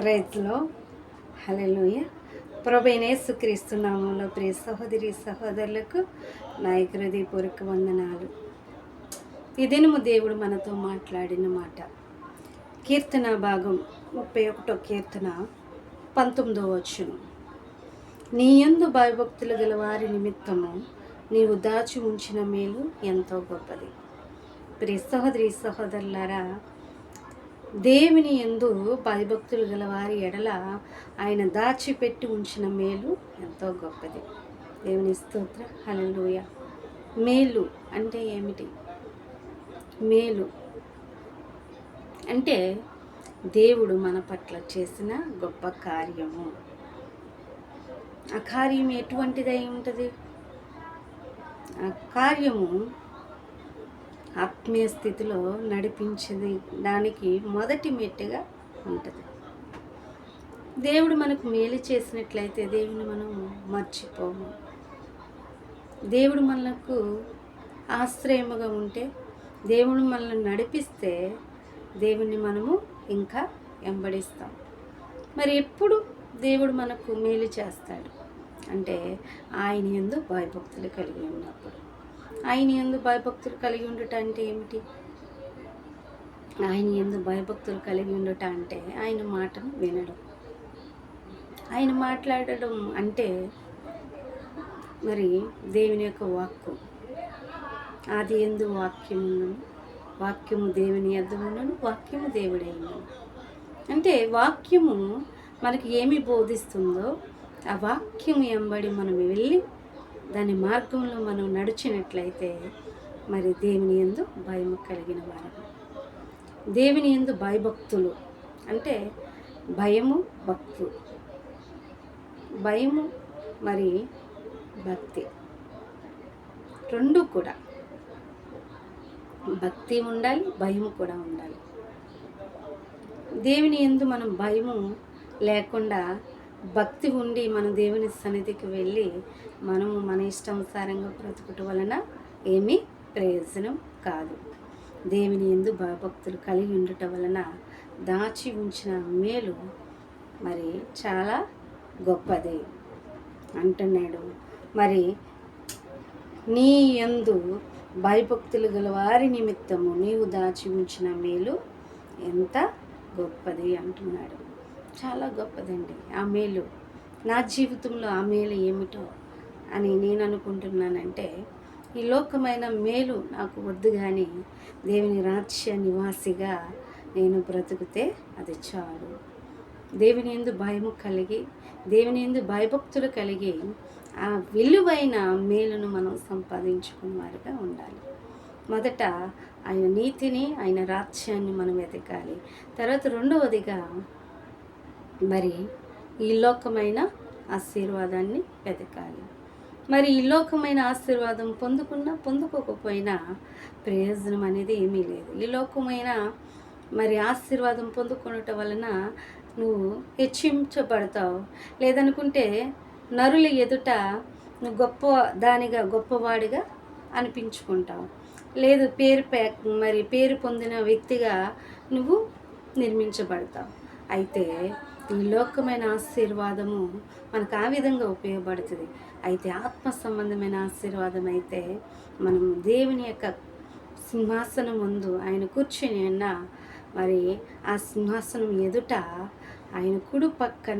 ప్రైజ్లో హలెలుయ ప్రభైనేసు క్రీస్తు ప్రియ సహోదరి సహోదరులకు నాయక హృదయపూర్వక వందనాలు. ఈ దినము దేవుడు మనతో మాట్లాడిన మాట. కీర్తన భాగం ముప్పై ఒకటో కీర్తన పంతొమ్మిదో వచ్చును నీ యందు భయభక్తులు గల వారి నిమిత్తము నీవు దాచి ఉంచిన మేలు ఎంతో గొప్పది. ప్రియ సహోదరి సహోదరులారా దేవుని ఎందు భయభక్తులు గల వారి ఎడల ఆయన దాచిపెట్టి ఉంచిన మేలు ఎంతో గొప్పది. దేవుని స్తోత్ర. హలలుయ మేలు అంటే ఏమిటి? మేలు అంటే దేవుడు మన పట్ల చేసిన గొప్ప కార్యము. ఆ కార్యం ఎటువంటిదై ఉంటుంది? ఆ కార్యము ఆత్మీయ స్థితిలో నడిపించేది దానికి మొదటి మెట్టుగా ఉంటుంది. దేవుడు మనకు మేలు చేసినట్లయితే దేవుని మనం మర్చిపోము. దేవుడు మనకు ఆశ్రయముగా ఉంటే దేవుడు మనల్ని నడిపిస్తే దేవుణ్ణి మనము ఇంకా వెంబడిస్తాం. మరి ఎప్పుడు దేవుడు మనకు మేలు చేస్తాడు? అంటే ఆయన ఎందు భయభక్తులు కలిగి ఉన్నప్పుడు. ఆయన ఎందు భయభక్తులు కలిగి ఉండుట అంటే ఏమిటి? ఆయన ఎందు భయభక్తులు కలిగి ఉండుట అంటే ఆయన మాటను వినడం. ఆయన మాట్లాడడం అంటే మరి దేవుని యొక్క వాక్కు. ఆది ఎందు వాక్యమును వాక్యము దేవుని ఎద్దమును వాక్యము దేవుడే అంటే వాక్యము మనకి ఏమి బోధిస్తుందో ఆ వాక్యం ఎంబడి మనం వెళ్ళి దాని మార్గంలో మనం నడిచినట్లయితే మరి దేవుని ఎందు భయము కలిగిన వారు. దేవుని ఎందు భయభక్తులు అంటే భయము భక్తు. భయము మరి భక్తి. రెండు కూడా. భక్తి ఉండాలి భయం కూడా ఉండాలి. దేవుని ఎందు మనం భయము లేకుండా భక్తి ఉండి మన దేవుని సన్నిధికి వెళ్ళి మనము మన ఇష్టానుసారంగా బ్రతుకుట వలన ఏమీ ప్రయోజనం కాదు. దేవుని ఎందు భయభక్తులు కలిగి ఉండటం వలన దాచి ఉంచిన మేలు మరి చాలా గొప్పది. అంటున్నాడు. మరి నీ యందు భయభక్తులు గల వారి నిమిత్తము నీవు దాచి ఉంచిన మేలు ఎంత గొప్పది అంటున్నాడు. చాలా గొప్పదండి. ఆ మేలు. నా జీవితంలో ఆ మేలు ఏమిటో అని నేను అనుకుంటున్నానంటే ఈ లోకమైన మేలు నాకు వద్దు కానీ దేవుని రాజ్య నివాసిగా నేను బ్రతుకుతే అది చాలు. దేవుని ఎందు భయము కలిగి దేవుని ఎందు భయభక్తులు కలిగి ఆ విలువైన మేలును మనం సంపాదించుకున్నవారుగా ఉండాలి. మొదట ఆయన నీతిని ఆయన రాజ్యాన్ని మనం వెతకాలి. తర్వాత రెండవదిగా మరి ఈ లోకమైన ఆశీర్వాదాన్ని వెతకాలి. మరి ఈ లోకమైన ఆశీర్వాదం పొందుకున్నా పొందుకోకపోయినా ప్రయోజనం అనేది ఏమీ లేదు. ఈ లోకమైన మరి ఆశీర్వాదం పొందుకునటం వలన నువ్వు హెచ్చించబడతావు. లేదనుకుంటే నరుల ఎదుట నువ్వు గొప్ప దానిగా గొప్పవాడిగా అనిపించుకుంటావు. లేదు పేరు మరి పేరు పొందిన వ్యక్తిగా నువ్వు నిర్మించబడతావు. అయితే లోకమైన ఆశీర్వాదము మనకు ఆ విధంగా ఉపయోగపడుతుంది. అయితే ఆత్మ సంబంధమైన ఆశీర్వాదం అయితే మనం దేవుని యొక్క సింహాసనం ముందు ఆయన కూర్చుని అన్న మరి ఆ సింహాసనం ఎదుట ఆయన కుడు పక్కన